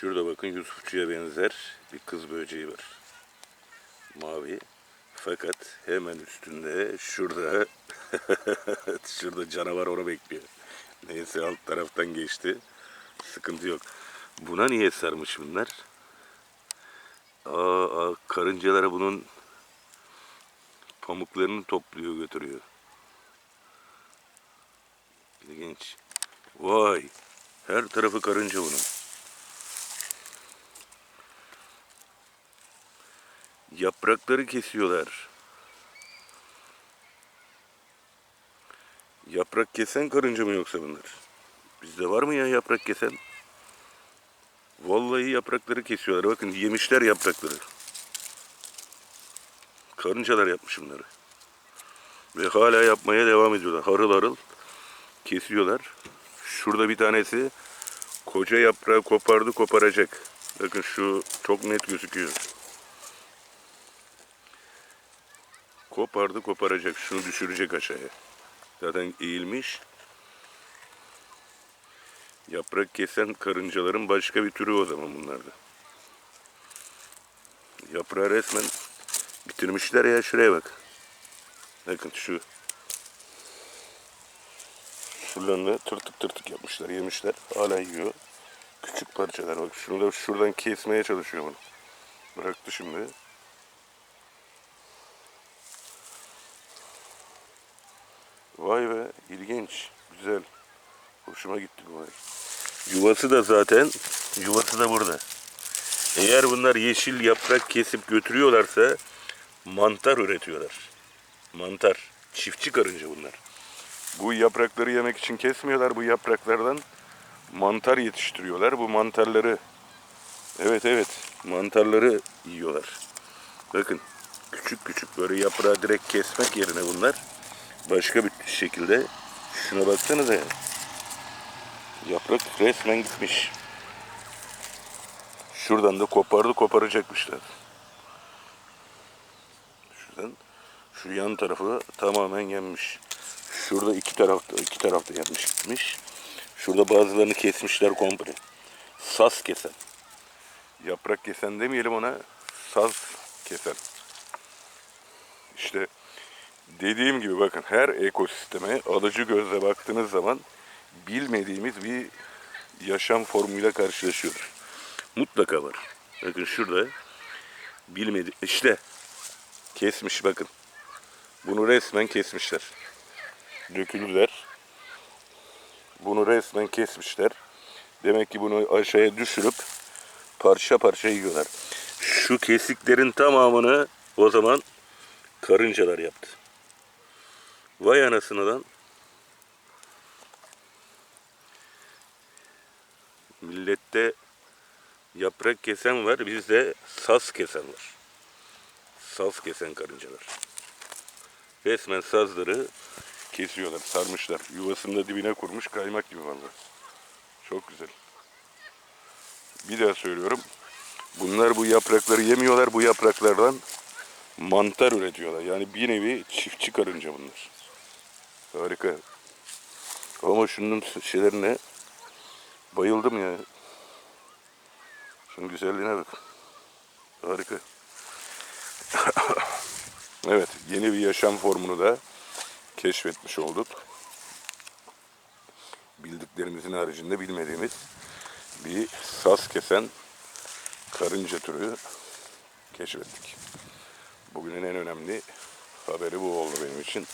Şurada bakın Yusufçu'ya benzer bir kız böceği var. Mavi. Fakat hemen üstünde şurada şurada canavar onu bekliyor. Neyse alt taraftan geçti. Sıkıntı yok. Buna niye sarmış bunlar? Aa, aa, karıncalara bunun pamuklarını topluyor götürüyor. İlginç. Vay. Her tarafı karınca bunun. Yaprakları kesiyorlar. Yaprak kesen karınca mı yoksa bunlar? Bizde var mı ya yaprak kesen? Vallahi yaprakları kesiyorlar. Bakın yemişler yaprakları. Karıncalar yapmış bunları. Ve hala yapmaya devam ediyorlar. Harıl harıl kesiyorlar. Şurada bir tanesi koca yaprağı kopardı koparacak. Bakın şu çok net gözüküyor. Kopardı koparacak. Şunu düşürecek aşağıya. Zaten eğilmiş. Yaprak kesen karıncaların başka bir türü o zaman bunlarda. Yaprağı resmen bitirmişler ya şuraya bak. Bakın şu şuralarını tırtık tırtık yapmışlar, yemişler. Hala yiyor. Küçük parçalar bak. Şunu da şuradan kesmeye çalışıyor bunu. Bıraktı şimdi. Vay be ilginç, güzel. Hoşuma gitti bu olay. Yuvası da zaten, yuvası da burada. Eğer bunlar yeşil yaprak kesip götürüyorlarsa mantar üretiyorlar. Mantar. Çiftçi karınca bunlar. Bu yaprakları yemek için kesmiyorlar. Bu yapraklardan mantar yetiştiriyorlar. Bu mantarları evet evet mantarları yiyorlar. Bakın küçük küçük böyle yaprağı direkt kesmek yerine bunlar başka bir şekilde şuna baksanıza ya. Yaprak resmen gitmiş. Şuradan da kopardı koparacakmışlar. Şuradan şu yan tarafı tamamen yenmiş. Şurada iki tarafta iki tarafta yenmiş gitmiş. Şurada bazılarını kesmişler komple. Saz kesen. Yaprak kesen demeyelim ona. Saz kesen. İşte dediğim gibi bakın her ekosisteme alıcı gözle baktığınız zaman bilmediğimiz bir yaşam formuyla karşılaşıyoruz. Mutlaka var. Bakın şurada bilmedi işte kesmiş bakın. Bunu resmen kesmişler. Döküldüler. Bunu resmen kesmişler. Demek ki bunu aşağıya düşürüp parça parça yiyorlar. Şu kesiklerin tamamını o zaman karıncalar yaptı. Vay anasını lan. Millette yaprak kesen var, bizde saz kesen var. Saz kesen karıncalar. Resmen sazları kesiyorlar, sarmışlar. Yuvasını da dibine kurmuş kaymak gibi vallahi. Çok güzel. Bir daha söylüyorum. Bunlar bu yaprakları yemiyorlar. Bu yapraklardan mantar üretiyorlar. Yani bir nevi çiftçi karınca bunlar. Harika. Ama şunun şeylerine bayıldım ya. Şunun güzelliğine bak. Harika. evet, yeni bir yaşam formunu da keşfetmiş olduk. Bildiklerimizin haricinde bilmediğimiz bir saz kesen karınca türü keşfettik. Bugünün en önemli haberi bu oldu benim için.